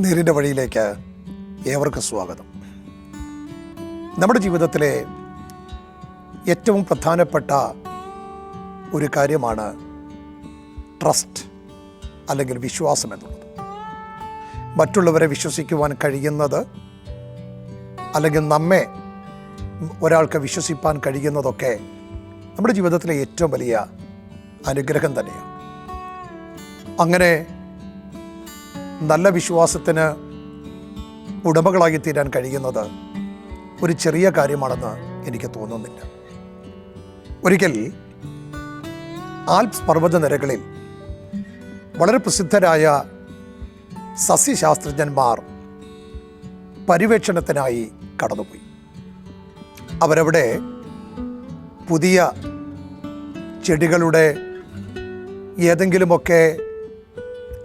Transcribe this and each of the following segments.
നേരിന്റെ വഴിയിലേക്ക് ഏവർക്കും സ്വാഗതം. നമ്മുടെ ജീവിതത്തിലെ ഏറ്റവും പ്രധാനപ്പെട്ട ഒരു കാര്യമാണ് ട്രസ്റ്റ് അല്ലെങ്കിൽ വിശ്വാസം എന്നുള്ളത്. മറ്റുള്ളവരെ വിശ്വസിക്കുവാൻ കഴിയുന്നത് അല്ലെങ്കിൽ നമ്മെ ഒരാൾക്ക് വിശ്വസിപ്പാൻ കഴിയുന്നതൊക്കെ നമ്മുടെ ജീവിതത്തിലെ ഏറ്റവും വലിയ അനുഗ്രഹം തന്നെയാണ്. അങ്ങനെ നല്ല വിശ്വാസത്തിന് ഉടമകളായി തീരാൻ കഴിയുന്നത് ഒരു ചെറിയ കാര്യമാണെന്ന് എനിക്ക് തോന്നുന്നില്ല. ഒരിക്കൽ ആൽപ്സ് പർവത നിരകളിൽ വളരെ പ്രസിദ്ധരായ സസ്യശാസ്ത്രജ്ഞന്മാർ പര്യവേക്ഷണത്തിനായി കടന്നുപോയി. അവരവിടെ പുതിയ ചെടികളുടെ ഏതെങ്കിലുമൊക്കെ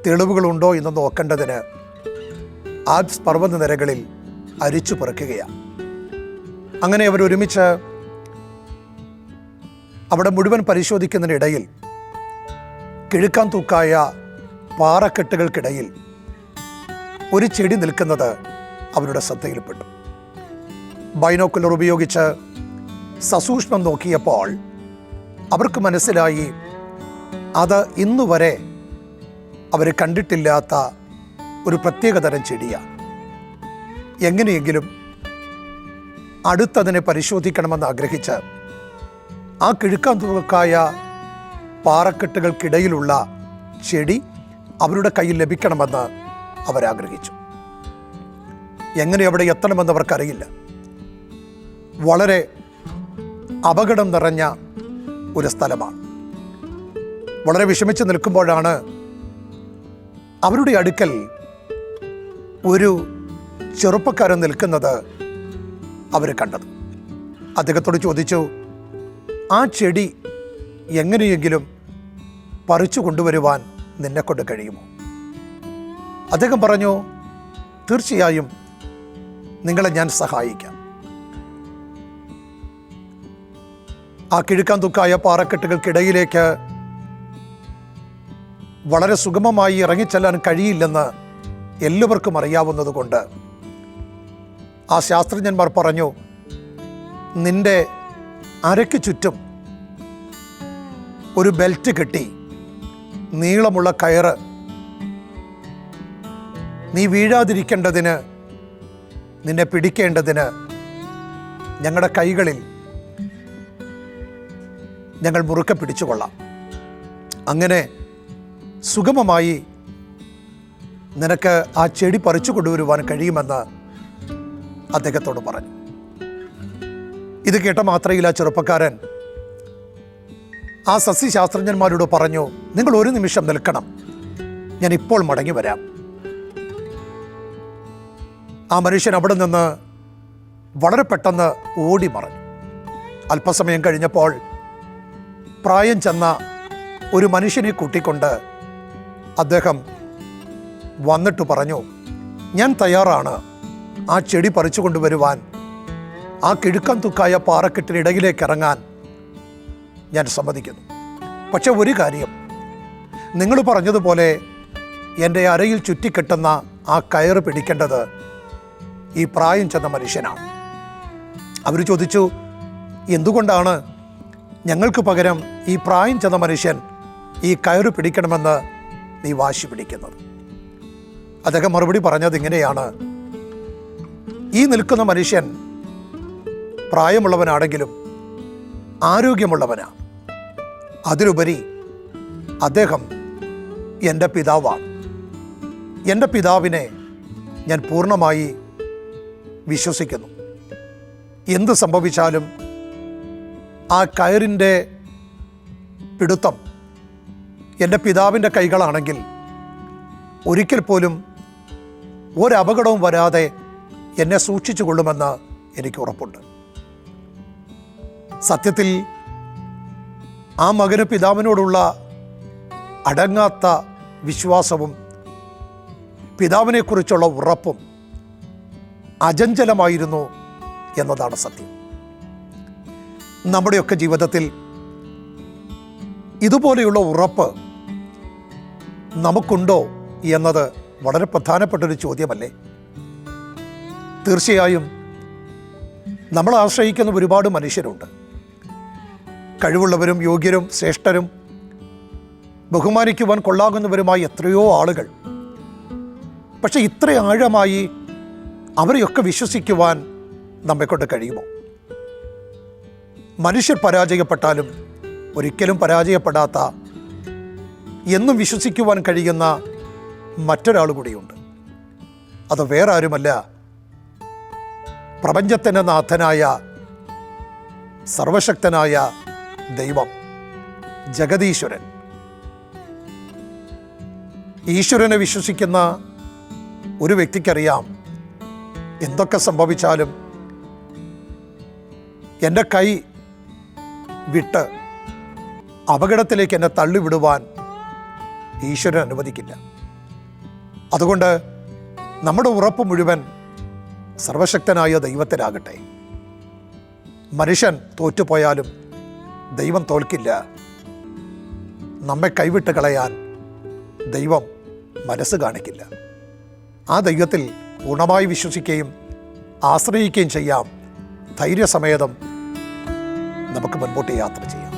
തെളിവുകളുണ്ടോ എന്ന് നോക്കേണ്ടതിന് ആൽപ്സ് പർവത നിരകളിൽ അരിച്ചു പറക്കുകയാണ്. അങ്ങനെ അവർ ഒരുമിച്ച് അവിടെ മുഴുവൻ പരിശോധിക്കുന്നതിനിടയിൽ കിഴുക്കാൻ തൂക്കായ പാറക്കെട്ടുകൾക്കിടയിൽ ഒരു ചെടി നിൽക്കുന്നത് അവരുടെ ശ്രദ്ധയിൽപ്പെട്ടു. ബൈനോക്കുലർ ഉപയോഗിച്ച് സസൂക്ഷ്മം നോക്കിയപ്പോൾ അവർക്ക് മനസ്സിലായി അത് ഇന്നുവരെ അവർ കണ്ടിട്ടില്ലാത്ത ഒരു പ്രത്യേകതരം ചെടിയാണ്. എങ്ങനെയെങ്കിലും അടുത്തതിനെ പരിശോധിക്കണമെന്ന് ആഗ്രഹിച്ച് ആ കിഴുക്കാൻ തുറക്കായ പാറക്കെട്ടുകൾക്കിടയിലുള്ള ചെടി അവരുടെ കയ്യിൽ ലഭിക്കണമെന്ന് അവരാഗ്രഹിച്ചു എങ്ങനെ അവിടെ എത്തണമെന്ന് അവർക്കറിയില്ല. വളരെ അപകടം നിറഞ്ഞ ഒരു സ്ഥലമാണ്. വളരെ വിഷമിച്ച് നിൽക്കുമ്പോഴാണ് അവരുടെ അടുക്കൽ ഒരു ചെറുപ്പക്കാരൻ നിൽക്കുന്നത് അവർ കണ്ടത്. അദ്ദേഹത്തോട് ചോദിച്ചു ആ ചെടി എങ്ങനെയെങ്കിലും പറിച്ചു കൊണ്ടുവരുവാൻ നിന്നെ കൊണ്ട് കഴിയുമോ? അദ്ദേഹം പറഞ്ഞു തീർച്ചയായും നിങ്ങളെ ഞാൻ സഹായിക്കാം. ആ കിഴുക്കാൻ തുക്കായ പാറക്കെട്ടുകൾക്കിടയിലേക്ക് വളരെ സുഗമമായി ഇറങ്ങിച്ചെല്ലാൻ കഴിയില്ലെന്ന് എല്ലാവർക്കും അറിയാവുന്നതുകൊണ്ട്. ആ ശാസ്ത്രജ്ഞന്മാർ പറഞ്ഞു നിന്റെ അരയ്ക്ക് ചുറ്റും ഒരു ബെൽറ്റ് കെട്ടി നീളമുള്ള കയറ്. നീ വീഴാതിരിക്കേണ്ടതിന് നിന്നെ പിടിക്കേണ്ടതിന് ഞങ്ങളുടെ കൈകളിൽ ഞങ്ങൾ മുറുക്കെ പിടിച്ചുകൊള്ളാം. അങ്ങനെ സുഗമമായി നിനക്ക് ആ ചെടി പറിച്ചു കൊണ്ടുവരുവാൻ കഴിയുമെന്ന് അദ്ദേഹത്തോട് പറഞ്ഞു. ഇത് കേട്ട മാത്രയില്ല ആ ചെറുപ്പക്കാരൻ ആ സസ്യശാസ്ത്രജ്ഞന്മാരോട് പറഞ്ഞു നിങ്ങൾ ഒരു നിമിഷം നിൽക്കണം. ഞാൻ ഇപ്പോൾ മടങ്ങി വരാം. ആ മനുഷ്യൻ അവിടെ നിന്ന് വളരെ പെട്ടെന്ന് ഓടി മറഞ്ഞു. അല്പസമയം കഴിഞ്ഞപ്പോൾ പ്രായം ചെന്ന ഒരു മനുഷ്യനെ കൂട്ടിക്കൊണ്ട് അദ്ദേഹം വന്നിട്ട് പറഞ്ഞു ഞാൻ തയ്യാറാണ്. ആ ചെടി പറിച്ചു കൊണ്ടുവരുവാൻ. ആ കിഴുക്കം തുക്കായ പാറക്കെട്ടിനിടയിലേക്ക് ഇറങ്ങാൻ ഞാൻ സമ്മതിക്കുന്നു. പക്ഷെ ഒരു കാര്യം. നിങ്ങൾ പറഞ്ഞതുപോലെ എന്റെ അരയിൽ ചുറ്റിക്കെട്ടുന്ന ആ കയറ് പിടിക്കേണ്ടത് ഈ പ്രായം ചെന്ന മനുഷ്യനാണ്. അവർ ചോദിച്ചു എന്തുകൊണ്ടാണ് ഞങ്ങൾക്ക് പകരം ഈ പ്രായം ചെന്ന മനുഷ്യൻ ഈ കയറ് പിടിക്കണമെന്ന് നീ വാശി പിടിക്കുന്നത്. അദ്ദേഹം മറുപടി പറഞ്ഞത് ഇങ്ങനെയാണ്. ഈ നിൽക്കുന്ന മനുഷ്യൻ പ്രായമുള്ളവനാണെങ്കിലും ആരോഗ്യമുള്ളവനാണ് അതിലുപരി അദ്ദേഹം എന്റെ പിതാവാണ്. എന്റെ പിതാവിനെ ഞാൻ പൂർണമായി വിശ്വസിക്കുന്നു. എന്ത് സംഭവിച്ചാലും ആ കയറിന്റെ പിടുത്തം എന്റെ പിതാവിന്റെ കൈകളാണെങ്കിൽ ഒരിക്കൽ പോലും ഒരപകടവും വരാതെ എന്നെ സൂക്ഷിച്ചു കൊള്ളുമെന്ന് എനിക്ക് ഉറപ്പുണ്ട്. സത്യത്തിൽ ആ മകന് പിതാവിനോടുള്ള അടങ്ങാത്ത വിശ്വാസവും പിതാവിനെക്കുറിച്ചുള്ള ഉറപ്പും അജഞ്ചലമായിരുന്നു എന്നതാണ് സത്യം. നമ്മുടെയൊക്കെ ജീവിതത്തിൽ ഇതുപോലെയുള്ള ഉറപ്പ് നമുക്കുണ്ടോ എന്നത് വളരെ പ്രധാനപ്പെട്ടൊരു ചോദ്യമല്ലേ? തീർച്ചയായും നമ്മൾ ആശ്രയിക്കുന്ന ഒരുപാട് മനുഷ്യരുണ്ട്. കഴിവുള്ളവരും യോഗ്യരും ശ്രേഷ്ഠരും ബഹുമാനിക്കുവാൻ കൊള്ളാകുന്നവരുമായി എത്രയോ ആളുകൾ. പക്ഷേ ഇത്ര ആഴമായി അവരെയൊക്കെ വിശ്വസിക്കുവാൻ നമ്മെക്കൊണ്ട് കഴിയുമോ? മനുഷ്യർ പരാജയപ്പെട്ടാലും ഒരിക്കലും പരാജയപ്പെടാത്ത എന്നും വിശ്വസിക്കുവാൻ കഴിയുന്ന മറ്റൊരാൾ കൂടിയുണ്ട്. അത് വേറെ ആരുമല്ല പ്രപഞ്ചത്തിന്റെ നാഥനായ സർവശക്തനായ ദൈവം ജഗതീശ്വരൻ ഈശ്വരനെ വിശ്വസിക്കുന്ന ഒരു വ്യക്തിക്കറിയാം എന്തൊക്കെ സംഭവിച്ചാലും എന്റെ കൈ വിട്ട് അപകടത്തിലേക്ക് എന്നെ തള്ളിവിടുവാൻ ഈശ്വരൻ അനുവദിക്കില്ല. അതുകൊണ്ട് നമ്മുടെ ഉറപ്പ് മുഴുവൻ സർവശക്തനായ ദൈവത്തിലാകട്ടെ മനുഷ്യൻ തോറ്റുപോയാലും ദൈവം തോൽക്കില്ല. നമ്മെ കൈവിട്ട് കളയാൻ ദൈവം മനസ്സ് കാണിക്കില്ല. ആ ദൈവത്തിൽ പൂർണമായി വിശ്വസിക്കുകയും ആശ്രയിക്കുകയും ചെയ്യാം. ധൈര്യസമേതം നമുക്ക് മുൻപോട്ട് യാത്ര ചെയ്യാം.